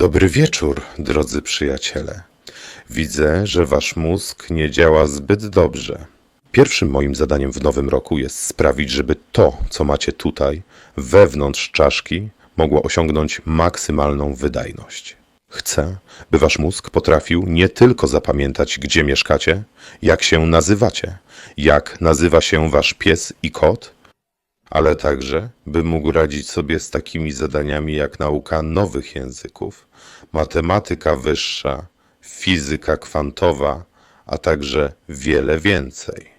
Dobry wieczór, drodzy przyjaciele. Widzę, że wasz mózg nie działa zbyt dobrze. Pierwszym moim zadaniem w nowym roku jest sprawić, żeby to, co macie tutaj, wewnątrz czaszki, mogło osiągnąć maksymalną wydajność. Chcę, by wasz mózg potrafił nie tylko zapamiętać, gdzie mieszkacie, jak się nazywacie, jak nazywa się wasz pies i kot, ale także, by mógł radzić sobie z takimi zadaniami jak nauka nowych języków, matematyka wyższa, fizyka kwantowa, a także wiele więcej.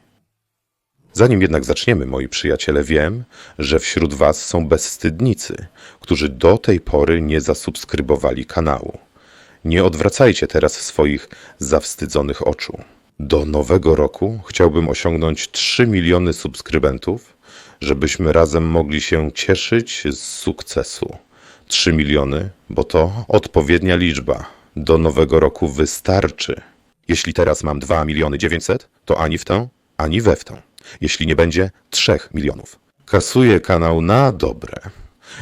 Zanim jednak zaczniemy, moi przyjaciele, wiem, że wśród Was są bezwstydnicy, którzy do tej pory nie zasubskrybowali kanału. Nie odwracajcie teraz swoich zawstydzonych oczu. Do nowego roku chciałbym osiągnąć 3 miliony subskrybentów, żebyśmy razem mogli się cieszyć z sukcesu. 3 miliony, bo to odpowiednia liczba. Do nowego roku wystarczy. Jeśli teraz mam 2 miliony 900, to ani w tę, ani we w tę. Jeśli nie będzie 3 milionów. Kasuję kanał na dobre.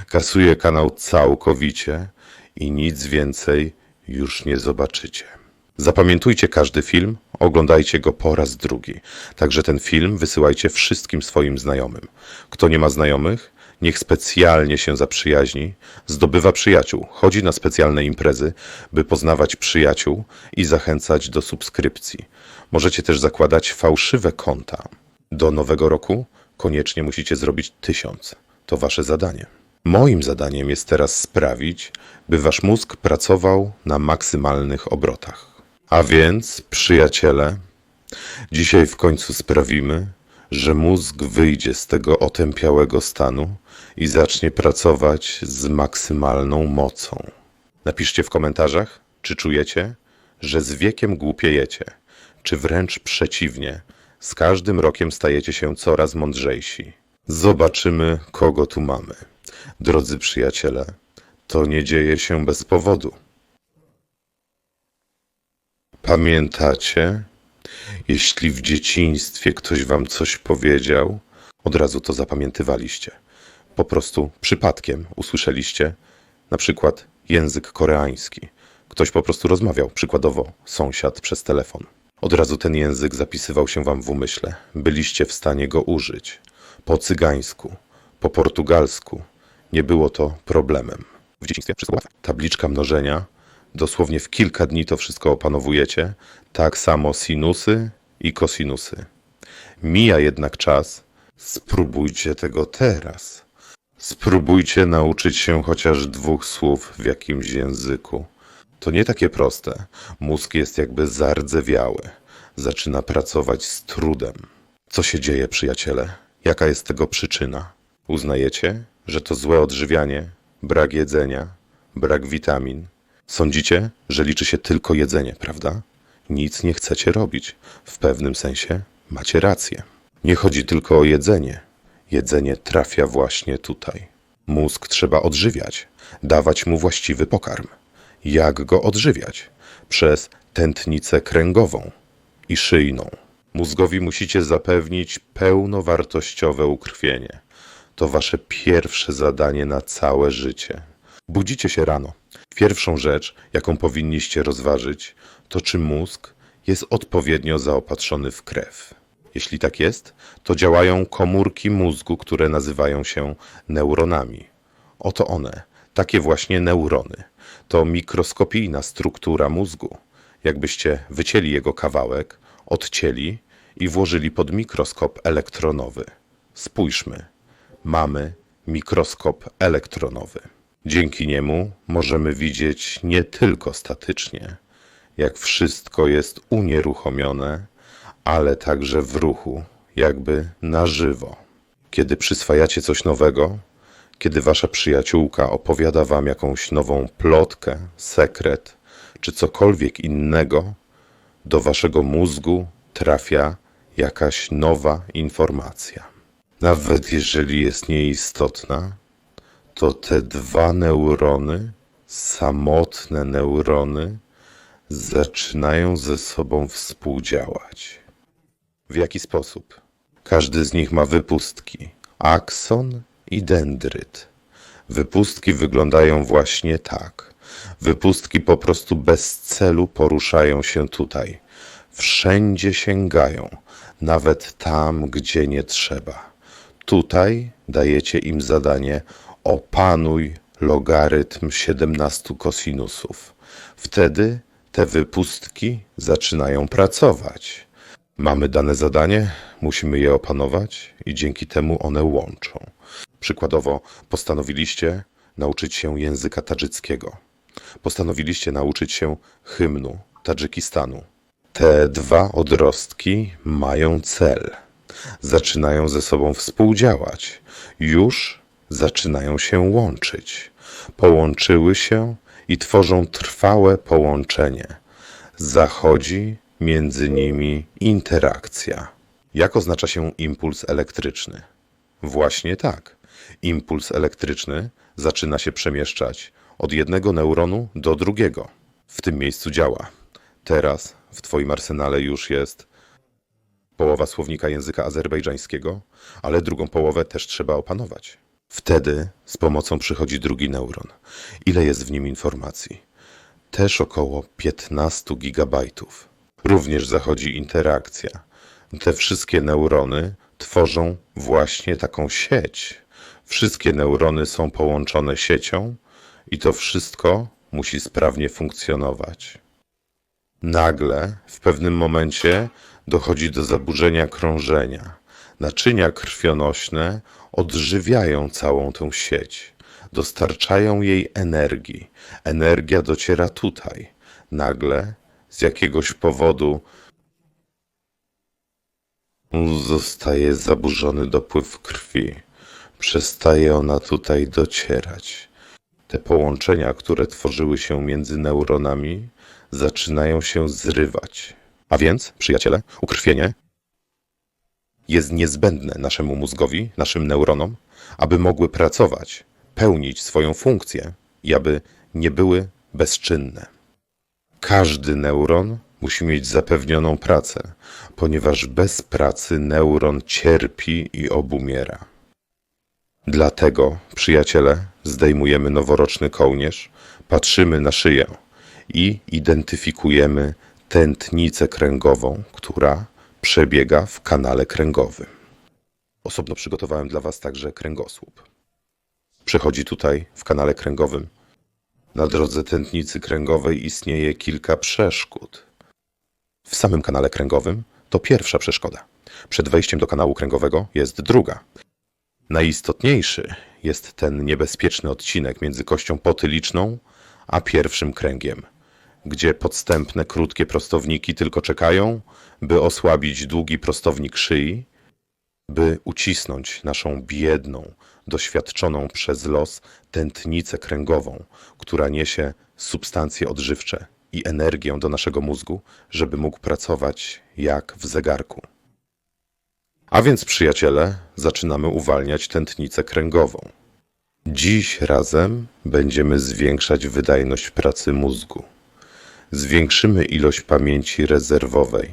Kasuję kanał całkowicie i nic więcej już nie zobaczycie. Zapamiętujcie każdy film, oglądajcie go po raz drugi. Także ten film wysyłajcie wszystkim swoim znajomym. Kto nie ma znajomych, niech specjalnie się zaprzyjaźni, zdobywa przyjaciół, chodzi na specjalne imprezy, by poznawać przyjaciół i zachęcać do subskrypcji. Możecie też zakładać fałszywe konta. Do nowego roku koniecznie musicie zrobić tysiąc. To wasze zadanie. Moim zadaniem jest teraz sprawić, by wasz mózg pracował na maksymalnych obrotach. A więc, przyjaciele, dzisiaj w końcu sprawimy, że mózg wyjdzie z tego otępiałego stanu i zacznie pracować z maksymalną mocą. Napiszcie w komentarzach, czy czujecie, że z wiekiem głupiejecie, czy wręcz przeciwnie, z każdym rokiem stajecie się coraz mądrzejsi. Zobaczymy, kogo tu mamy. Drodzy przyjaciele, to nie dzieje się bez powodu. Pamiętacie? Jeśli w dzieciństwie ktoś wam coś powiedział, od razu to zapamiętywaliście. Po prostu przypadkiem usłyszeliście na przykład język koreański. Ktoś po prostu rozmawiał, przykładowo sąsiad przez telefon. Od razu ten język zapisywał się wam w umyśle. Byliście w stanie go użyć. Po cygańsku, po portugalsku. Nie było to problemem. W dzieciństwie wszystko łatwe. Tabliczka mnożenia. Dosłownie w kilka dni to wszystko opanowujecie. Tak samo sinusy i kosinusy. Mija jednak czas. Spróbujcie tego teraz. Spróbujcie nauczyć się chociaż dwóch słów w jakimś języku. To nie takie proste. Mózg jest jakby zardzewiały. Zaczyna pracować z trudem. Co się dzieje, przyjaciele? Jaka jest tego przyczyna? Uznajecie, że to złe odżywianie, brak jedzenia, brak witamin? Sądzicie, że liczy się tylko jedzenie, prawda? Nic nie chcecie robić. W pewnym sensie macie rację. Nie chodzi tylko o jedzenie. Jedzenie trafia właśnie tutaj. Mózg trzeba odżywiać, dawać mu właściwy pokarm. Jak go odżywiać? Przez tętnicę kręgową i szyjną. Mózgowi musicie zapewnić pełnowartościowe ukrwienie. To wasze pierwsze zadanie na całe życie. Budzicie się rano. Pierwszą rzecz, jaką powinniście rozważyć, to czy mózg jest odpowiednio zaopatrzony w krew. Jeśli tak jest, to działają komórki mózgu, które nazywają się neuronami. Oto one, takie właśnie neurony. To mikroskopijna struktura mózgu. Jakbyście wycięli jego kawałek, odcięli i włożyli pod mikroskop elektronowy. Spójrzmy. Mamy mikroskop elektronowy. Dzięki niemu możemy widzieć nie tylko statycznie, jak wszystko jest unieruchomione, ale także w ruchu, jakby na żywo. Kiedy przyswajacie coś nowego, kiedy wasza przyjaciółka opowiada wam jakąś nową plotkę, sekret czy cokolwiek innego, do waszego mózgu trafia jakaś nowa informacja. Nawet jeżeli jest nieistotna, to te dwa neurony, samotne neurony, zaczynają ze sobą współdziałać. W jaki sposób? Każdy z nich ma wypustki, akson i dendryt. Wypustki wyglądają właśnie tak. Wypustki po prostu bez celu poruszają się tutaj. Wszędzie sięgają, nawet tam, gdzie nie trzeba. Tutaj dajecie im zadanie opanuj logarytm 17 kosinusów. Wtedy te wypustki zaczynają pracować. Mamy dane zadanie, musimy je opanować i dzięki temu one łączą. Przykładowo, postanowiliście nauczyć się języka tadżyckiego. Postanowiliście nauczyć się hymnu Tadżykistanu. Te dwa odrostki mają cel. Zaczynają ze sobą współdziałać. Już zaczynają się łączyć. Połączyły się i tworzą trwałe połączenie. Zachodzi między nimi interakcja. Jak oznacza się impuls elektryczny? Właśnie tak. Impuls elektryczny zaczyna się przemieszczać od jednego neuronu do drugiego. W tym miejscu działa. Teraz w Twoim arsenale już jest połowa słownika języka azerbejdżańskiego, ale drugą połowę też trzeba opanować. Wtedy z pomocą przychodzi drugi neuron. Ile jest w nim informacji? Też około 15 gigabajtów. Również zachodzi interakcja. Te wszystkie neurony tworzą właśnie taką sieć. Wszystkie neurony są połączone siecią i to wszystko musi sprawnie funkcjonować. Nagle, w pewnym momencie, dochodzi do zaburzenia krążenia. Naczynia krwionośne odżywiają całą tę sieć, dostarczają jej energii. Energia dociera tutaj. Nagle, z jakiegoś powodu, zostaje zaburzony dopływ krwi. Przestaje ona tutaj docierać. Te połączenia, które tworzyły się między neuronami, zaczynają się zrywać. A więc, przyjaciele, ukrwienie jest niezbędne naszemu mózgowi, naszym neuronom, aby mogły pracować, pełnić swoją funkcję i aby nie były bezczynne. Każdy neuron musi mieć zapewnioną pracę, ponieważ bez pracy neuron cierpi i obumiera. Dlatego, przyjaciele, zdejmujemy noworoczny kołnierz, patrzymy na szyję i identyfikujemy tętnicę kręgową, która przebiega w kanale kręgowym. Osobno przygotowałem dla Was także kręgosłup. Przechodzi tutaj w kanale kręgowym. Na drodze tętnicy kręgowej istnieje kilka przeszkód. W samym kanale kręgowym to pierwsza przeszkoda. Przed wejściem do kanału kręgowego jest druga. Najistotniejszy jest ten niebezpieczny odcinek między kością potyliczną a pierwszym kręgiem, gdzie podstępne krótkie prostowniki tylko czekają, by osłabić długi prostownik szyi, by ucisnąć naszą biedną, doświadczoną przez los tętnicę kręgową, która niesie substancje odżywcze i energię do naszego mózgu, żeby mógł pracować jak w zegarku. A więc, przyjaciele, zaczynamy uwalniać tętnicę kręgową. Dziś razem będziemy zwiększać wydajność pracy mózgu. Zwiększymy ilość pamięci rezerwowej,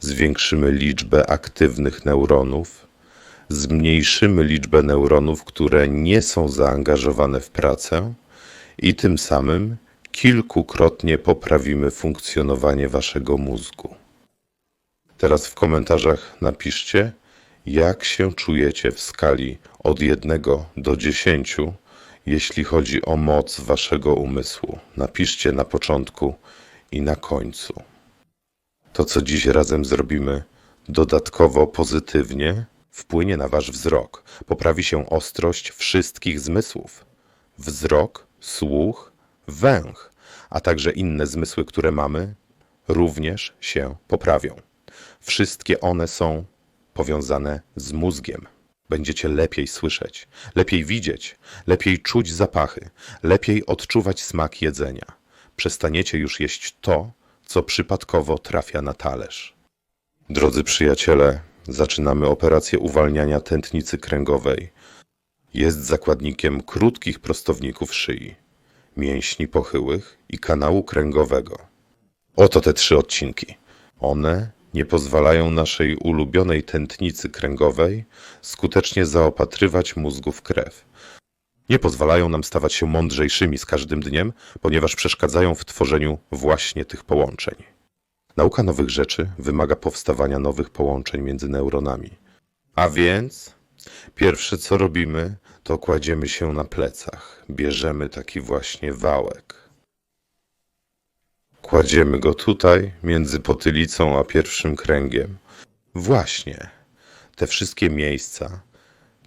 zwiększymy liczbę aktywnych neuronów, zmniejszymy liczbę neuronów, które nie są zaangażowane w pracę. I tym samym kilkukrotnie poprawimy funkcjonowanie waszego mózgu. Teraz w komentarzach napiszcie, jak się czujecie w skali od 1 do 10, jeśli chodzi o moc waszego umysłu. Napiszcie na początku i na końcu. To, co dziś razem zrobimy, dodatkowo pozytywnie wpłynie na wasz wzrok. Poprawi się ostrość wszystkich zmysłów. Wzrok, słuch, węch, a także inne zmysły, które mamy, również się poprawią. Wszystkie one są powiązane z mózgiem. Będziecie lepiej słyszeć, lepiej widzieć, lepiej czuć zapachy, lepiej odczuwać smak jedzenia. Przestaniecie już jeść to, co przypadkowo trafia na talerz. Drodzy przyjaciele, zaczynamy operację uwalniania tętnicy kręgowej. Jest zakładnikiem krótkich prostowników szyi, mięśni pochyłych i kanału kręgowego. Oto te trzy odcinki. One nie pozwalają naszej ulubionej tętnicy kręgowej skutecznie zaopatrywać mózgu w krew. Nie pozwalają nam stawać się mądrzejszymi z każdym dniem, ponieważ przeszkadzają w tworzeniu właśnie tych połączeń. Nauka nowych rzeczy wymaga powstawania nowych połączeń między neuronami. A więc pierwsze co robimy, to kładziemy się na plecach. Bierzemy taki właśnie wałek. Kładziemy go tutaj, między potylicą a pierwszym kręgiem. Właśnie, te wszystkie miejsca,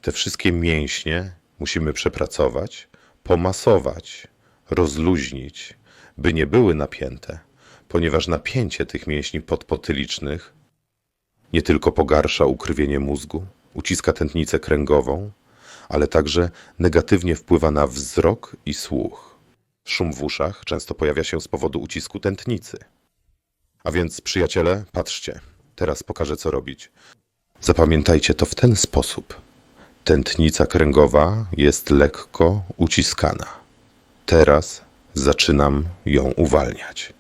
te wszystkie mięśnie musimy przepracować, pomasować, rozluźnić, by nie były napięte, ponieważ napięcie tych mięśni podpotylicznych nie tylko pogarsza ukrwienie mózgu, uciska tętnicę kręgową, ale także negatywnie wpływa na wzrok i słuch. Szum w uszach często pojawia się z powodu ucisku tętnicy. A więc, przyjaciele, patrzcie, teraz pokażę co robić. Zapamiętajcie to w ten sposób. Tętnica kręgowa jest lekko uciskana. Teraz zaczynam ją uwalniać.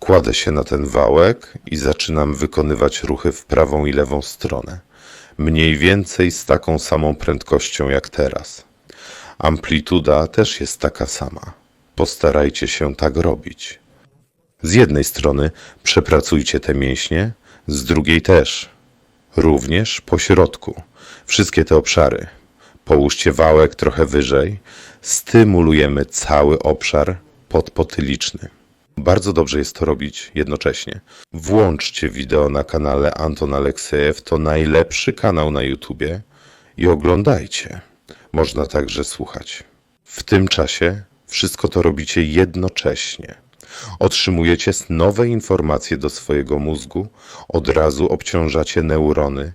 Kładę się na ten wałek i zaczynam wykonywać ruchy w prawą i lewą stronę. Mniej więcej z taką samą prędkością jak teraz. Amplituda też jest taka sama. Postarajcie się tak robić. Z jednej strony przepracujcie te mięśnie, z drugiej też. Również po środku. Wszystkie te obszary. Połóżcie wałek trochę wyżej. Stymulujemy cały obszar podpotyliczny. Bardzo dobrze jest to robić jednocześnie. Włączcie wideo na kanale Anton Aleksejew, to najlepszy kanał na YouTubie i oglądajcie. Można także słuchać. W tym czasie wszystko to robicie jednocześnie. Otrzymujecie nowe informacje do swojego mózgu, od razu obciążacie neurony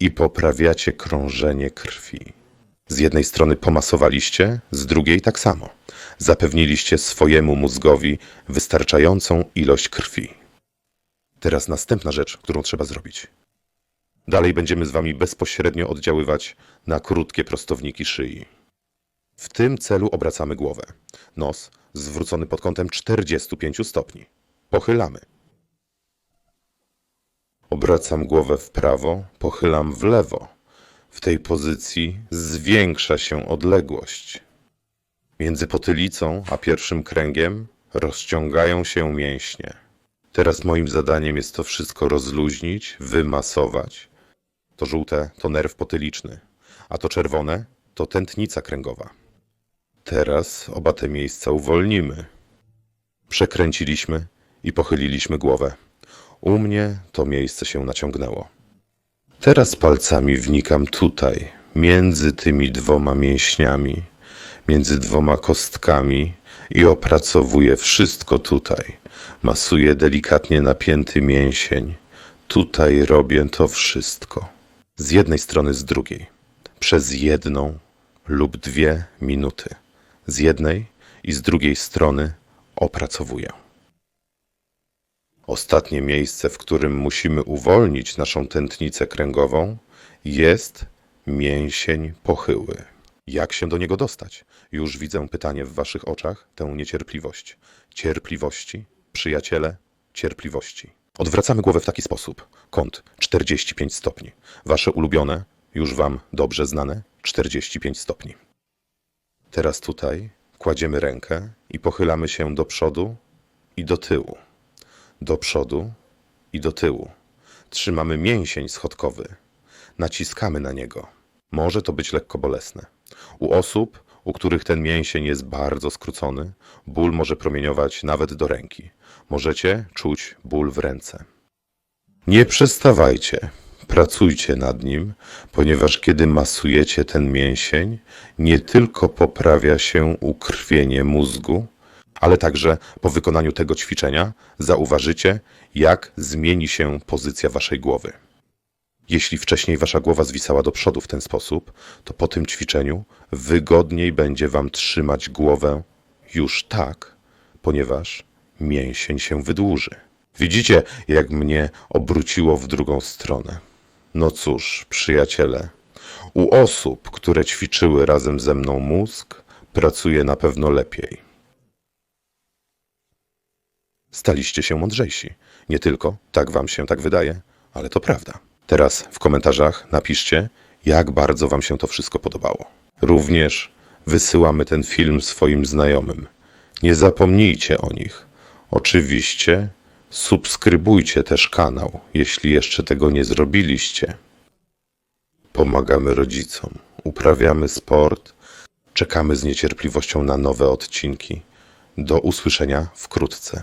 i poprawiacie krążenie krwi. Z jednej strony pomasowaliście, z drugiej tak samo. Zapewniliście swojemu mózgowi wystarczającą ilość krwi. Teraz następna rzecz, którą trzeba zrobić. Dalej będziemy z Wami bezpośrednio oddziaływać na krótkie prostowniki szyi. W tym celu obracamy głowę. Nos zwrócony pod kątem 45 stopni. Pochylamy. Obracam głowę w prawo, pochylam w lewo. W tej pozycji zwiększa się odległość. Między potylicą a pierwszym kręgiem rozciągają się mięśnie. Teraz moim zadaniem jest to wszystko rozluźnić, wymasować. To żółte to nerw potyliczny, a to czerwone to tętnica kręgowa. Teraz oba te miejsca uwolnimy. Przekręciliśmy i pochyliliśmy głowę. U mnie to miejsce się naciągnęło. Teraz palcami wnikam tutaj, między tymi dwoma mięśniami, między dwoma kostkami i opracowuję wszystko tutaj. Masuję delikatnie napięty mięsień. Tutaj robię to wszystko. Z jednej strony, z drugiej. Przez jedną lub dwie minuty. Z jednej i z drugiej strony opracowuję. Ostatnie miejsce, w którym musimy uwolnić naszą tętnicę kręgową, jest mięsień pochyły. Jak się do niego dostać? Już widzę pytanie w waszych oczach, tę niecierpliwość. Cierpliwości, przyjaciele, cierpliwości. Odwracamy głowę w taki sposób. Kąt 45 stopni. Wasze ulubione, już wam dobrze znane, 45 stopni. Teraz tutaj kładziemy rękę i pochylamy się do przodu i do tyłu. Do przodu i do tyłu. Trzymamy mięsień schodkowy. Naciskamy na niego. Może to być lekko bolesne. U osób, u których ten mięsień jest bardzo skrócony, ból może promieniować nawet do ręki. Możecie czuć ból w ręce. Nie przestawajcie. Pracujcie nad nim, ponieważ kiedy masujecie ten mięsień, nie tylko poprawia się ukrwienie mózgu, ale także po wykonaniu tego ćwiczenia zauważycie, jak zmieni się pozycja waszej głowy. Jeśli wcześniej wasza głowa zwisała do przodu w ten sposób, to po tym ćwiczeniu wygodniej będzie wam trzymać głowę już tak, ponieważ mięsień się wydłuży. Widzicie, jak mnie obróciło w drugą stronę. No cóż, przyjaciele, u osób, które ćwiczyły razem ze mną mózg, pracuje na pewno lepiej. Staliście się mądrzejsi. Nie tylko, tak wam się tak wydaje, ale to prawda. Teraz w komentarzach napiszcie, jak bardzo wam się to wszystko podobało. Również wysyłamy ten film swoim znajomym. Nie zapomnijcie o nich. Oczywiście subskrybujcie też kanał, jeśli jeszcze tego nie zrobiliście. Pomagamy rodzicom, uprawiamy sport, czekamy z niecierpliwością na nowe odcinki. Do usłyszenia wkrótce.